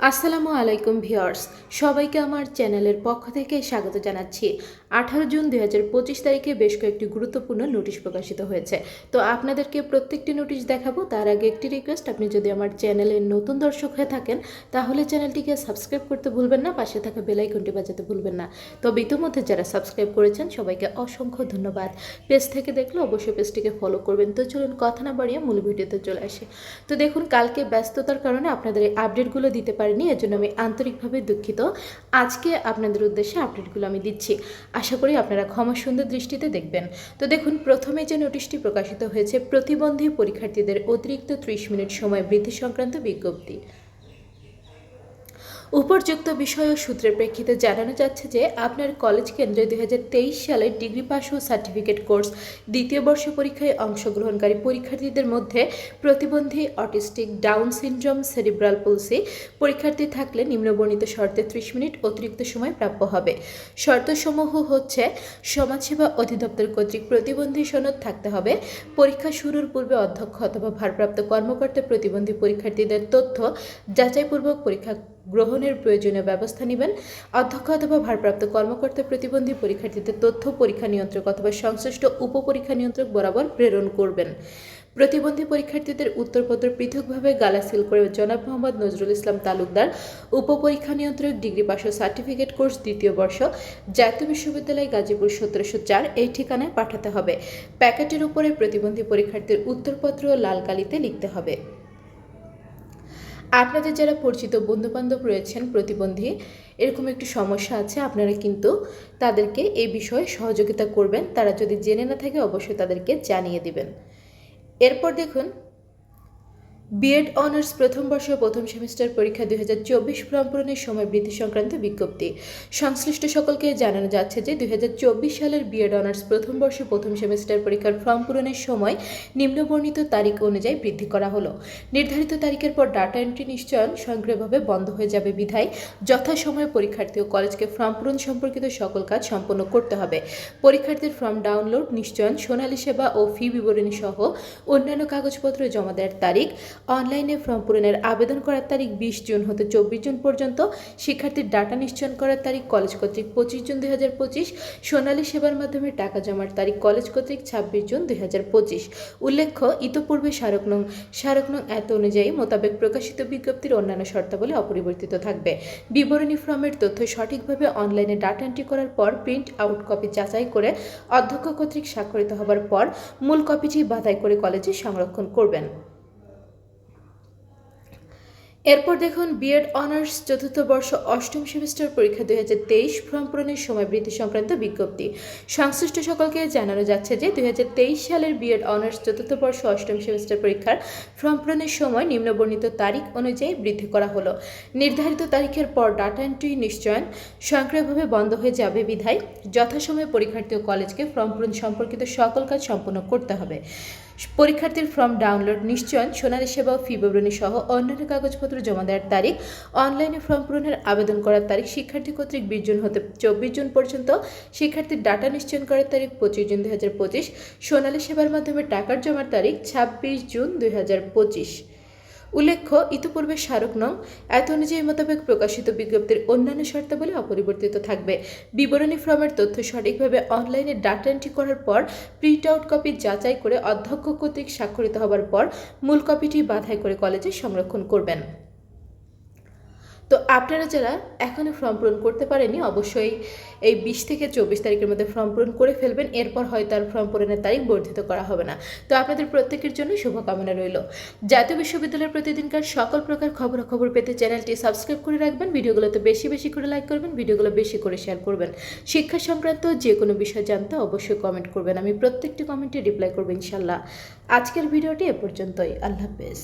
আসসালামু আলাইকুম ভিওর্স সবাইকে আমার চ্যানেলের পক্ষ থেকে স্বাগত জানাচ্ছি। আঠারো জুন দুই হাজার পঁচিশ তারিখে বেশ কয়েকটি গুরুত্বপূর্ণ নোটিশ প্রকাশিত হয়েছে। তো আপনাদেরকে প্রত্যেকটি নোটিশ দেখাবো, তার আগে একটি রিকোয়েস্ট আপনি যদি আমার চ্যানেলের নতুন দর্শক হয়ে থাকেন, তাহলে চ্যানেলটিকে সাবস্ক্রাইব করতে ভুলবেন না, পাশে থাকা বেলাইকনটি বাজাতে ভুলবেন না। তবে ইতিমধ্যে যারা সাবস্ক্রাইব করেছেন, সবাইকে অসংখ্য ধন্যবাদ। পেজ থেকে দেখলে অবশ্যই পেজটিকে ফলো করবেন। তো চলুন কথা না বাড়িয়ে মূল ভিডিওতে চলে আসে। তো দেখুন, কালকে ব্যস্ততার কারণে আপনাদের এই আপডেটগুলো দিতে পারিনি এর জন্য আমি আন্তরিকভাবে দুঃখিত। আজকে আপনাদের উদ্দেশ্যে আপডেটগুলো আমি দিচ্ছি। আশা করি আপনারা ক্ষমা সুন্দর দৃষ্টিতে দেখবেন। তো দেখুন, প্রথমে যে নোটিশটি প্রকাশিত হয়েছে, প্রতিবন্ধী পরীক্ষার্থীদের অতিরিক্ত ত্রিশ মিনিট সময় বৃদ্ধি সংক্রান্ত বিজ্ঞপ্তি। উপরযুক্ত বিষয় ও সূত্রের প্রেক্ষিতে জানানো যাচ্ছে যে আপনার কলেজ কেন্দ্রে দুই হাজার তেইশ সালের ডিগ্রি পাস ও সার্টিফিকেট কোর্স দ্বিতীয় বর্ষ পরীক্ষায় অংশগ্রহণকারী পরীক্ষার্থীদের মধ্যে প্রতিবন্ধী autistic down syndrome cerebral palsy পরীক্ষার্থী থাকলে নিম্নবর্ণিত শর্তে ত্রিশ মিনিট অতিরিক্ত সময় প্রাপ্য হবে। শর্তসমূহ হচ্ছে, সমাজসেবা অধিদপ্তর কর্তৃক প্রতিবন্ধী সনদ থাকতে হবে, পরীক্ষা শুরুর পূর্বে অধ্যক্ষ অথবা ভারপ্রাপ্ত কর্মকর্তা প্রতিবন্ধী পরীক্ষার্থীদের তথ্য যাচাইপূর্বক পরীক্ষা গ্রহণের প্রয়োজনীয় ব্যবস্থা নেবেন। অধ্যক্ষ অথবা ভারপ্রাপ্ত কর্মকর্তা প্রতিবন্ধী পরীক্ষার্থীদের তথ্য, পরীক্ষা নিয়ন্ত্রক অথবা সংশ্লিষ্ট উপপরীক্ষা নিয়ন্ত্রক বরাবর প্রেরণ করবেন। প্রতিবন্ধী পরীক্ষার্থীদের উত্তরপত্র পৃথকভাবে গালা সিল করে জনাব মোহাম্মদ নজরুল ইসলাম তালুকদার, উপপরীক্ষা নিয়ন্ত্রক ডিগ্রি ও সার্টিফিকেট কোর্স দ্বিতীয় বর্ষ, জাতীয় বিশ্ববিদ্যালয় গাজীপুর সতেরোশো চার এই ঠিকানায় পাঠাতে হবে। প্যাকেটের উপরে প্রতিবন্ধী পরীক্ষার্থীর উত্তরপত্র লাল কালিতে লিখতে হবে। আপনাদের যারা পরিচিত বন্ধুবান্ধব রয়েছেন, প্রতিবন্ধী, এরকম একটি সমস্যা আছে, আপনারা কিন্তু তাদেরকে এই বিষয়ে সহযোগিতা করবেন। তারা যদি জেনে না থাকে, অবশ্যই তাদেরকে জানিয়ে দিবেন। এরপর দেখুন বিএড অনার্স প্রথম বর্ষ প্রথম সেমিস্টার পরীক্ষা দুই হাজার চব্বিশ ফর্ম পূরণের সময় বৃদ্ধি সংক্রান্ত বিজ্ঞপ্তি। সংশ্লিষ্ট সকলকে জানানো যাচ্ছে যে দুই হাজার চব্বিশ সালের বিএড অনার্স প্রথম বর্ষ প্রথম সেমিস্টার পরীক্ষার ফর্ম পূরণের সময় নিম্নবর্ণিত তারিখ অনুযায়ী বৃদ্ধি করা হলো। নির্ধারিত তারিখের পর ডাটা এন্ট্রি নিশ্চয়ন স্বয়ংক্রিয়ভাবে বন্ধ হয়ে যাবে বিধায় যথাসময়ে পরীক্ষার্থী ও কলেজকে ফর্ম পূরণ সম্পর্কিত সকল কাজ সম্পন্ন করতে হবে। পরীক্ষার্থীর ফর্ম ডাউনলোড নিশ্চয়ন, সোনালী সেবা ও ফি বিবরণী সহ অন্যান্য কাগজপত্র জমা দেওয়ার তারিখ অনলাইনে ফর্ম পূরণের আবেদন করার তারিখ বিশ জুন হতে চব্বিশ জুন পর্যন্ত, শিক্ষার্থীর ডাটা নিশ্চয়ন করার তারিখ কলেজ কর্তৃক পঁচিশ জুন দুই হাজার পঁচিশ, সোনালী সেবার মাধ্যমে টাকা জমার তারিখ কলেজ কর্তৃক ছাব্বিশ জুন দুই হাজার পঁচিশ। উল্লেখ্য, ইতোপূর্বে স্মারক নং স্মারক নং এত অনুযায়ী মোতাবেক প্রকাশিত বিজ্ঞপ্তির অন্যান্য শর্তাবলী অপরিবর্তিত থাকবে। বিবরণী ফর্মের তথ্য সঠিকভাবে অনলাইনে ডাটা এন্ট্রি করার পর প্রিন্ট আউট কপি যাচাই করে অধ্যক্ষ কর্তৃক স্বাক্ষরিত হবার পর মূল কপিটি বাধাই করে কলেজে সংরক্ষণ করবেন। এরপর দেখুন বিএড অনার্স চতুর্থ বর্ষ অষ্টম সেমিস্টার পরীক্ষা দুই হাজার তেইশ ফর্ম পূরণের সময় বৃদ্ধি সংক্রান্ত বিজ্ঞপ্তি। সংশ্লিষ্ট সকলকে জানানো যাচ্ছে যে দুই হাজার তেইশ সালের বিএড অনার্স চতুর্থ বর্ষ অষ্টম সেমিস্টার পরীক্ষার ফর্ম পূরণের সময় নিম্নবর্ণিত তারিখ অনুযায়ী বৃদ্ধি করা হলো। নির্ধারিত তারিখের পর ডাটা এন্ট্রি নিশ্চয়ন স্বয়ংক্রিয়ভাবে বন্ধ হয়ে যাবে বিধায় যথাসময়ে পরীক্ষার্থী ও কলেজকে ফর্ম পূরণ সম্পর্কিত সকল কাজ সম্পন্ন করতে হবে। পরীক্ষার্থীর ফর্ম ডাউনলোড নিশ্চয়ন সোনালী সেবা ও ফি বিবরণী সহ অন্যান্য কাগজপত্র জমা দেওয়ার তারিখ, অনলাইনে ফর্ম পূরণের আবেদন করার তারিখ, শিক্ষার্থী কর্তৃক বিশ জুন হতে চব্বিশ জুন পর্যন্ত, শিক্ষার্থীর ডাটা নিশ্চয়ন করার তারিখ পঁচিশ জুন দুই হাজার পঁচিশ, সোনালী সেবার মাধ্যমে টাকার জমার তারিখ ছাব্বিশ জুন দুই হাজার পঁচিশ। উল্লেখ্য, ইতিপূর্বে স্মারক নং এত অনুযায়ী মোতাবেক প্রকাশিত বিজ্ঞপ্তির অন্যান্য শর্তাবলী অপরিবর্তিত থাকবে। বিবরণী ফর্মের তথ্য সঠিকভাবে অনলাইনে ডাটা এন্ট্রি করার পর প্রিন্ট আউট কপি যাচাই করে অধ্যক্ষ কর্তৃক স্বাক্ষরিত হবার পর, মূল কপিটি বাধাই করে কলেজে সংরক্ষণ করবেন। তো আপনারা যারা এখনও ফর্ম পূরণ করতে পারেনি অবশ্যই এই বিশ থেকে চব্বিশ তারিখের মধ্যে ফর্ম পূরণ করে ফেলবেন। এরপর হয়তো আর ফর্ম পূরণের তারিখ বর্ধিত করা হবে না। তো আপনাদের প্রত্যেকের জন্য শুভকামনা রইল। জাতীয় বিশ্ববিদ্যালয়ের প্রতিদিনকার সকল প্রকার খবরাখবর পেতে চ্যানেলটি সাবস্ক্রাইব করে রাখবেন। ভিডিওগুলোতে বেশি বেশি করে লাইক করবেন, ভিডিওগুলো বেশি করে শেয়ার করবেন। শিক্ষা সংক্রান্ত যে কোনো বিষয় জানতে অবশ্যই কমেন্ট করবেন। আমি প্রত্যেকটি কমেন্টে রিপ্লাই করব ইনশাল্লাহ। আজকের ভিডিওটি এ পর্যন্তই। আল্লাহ হাফেজ।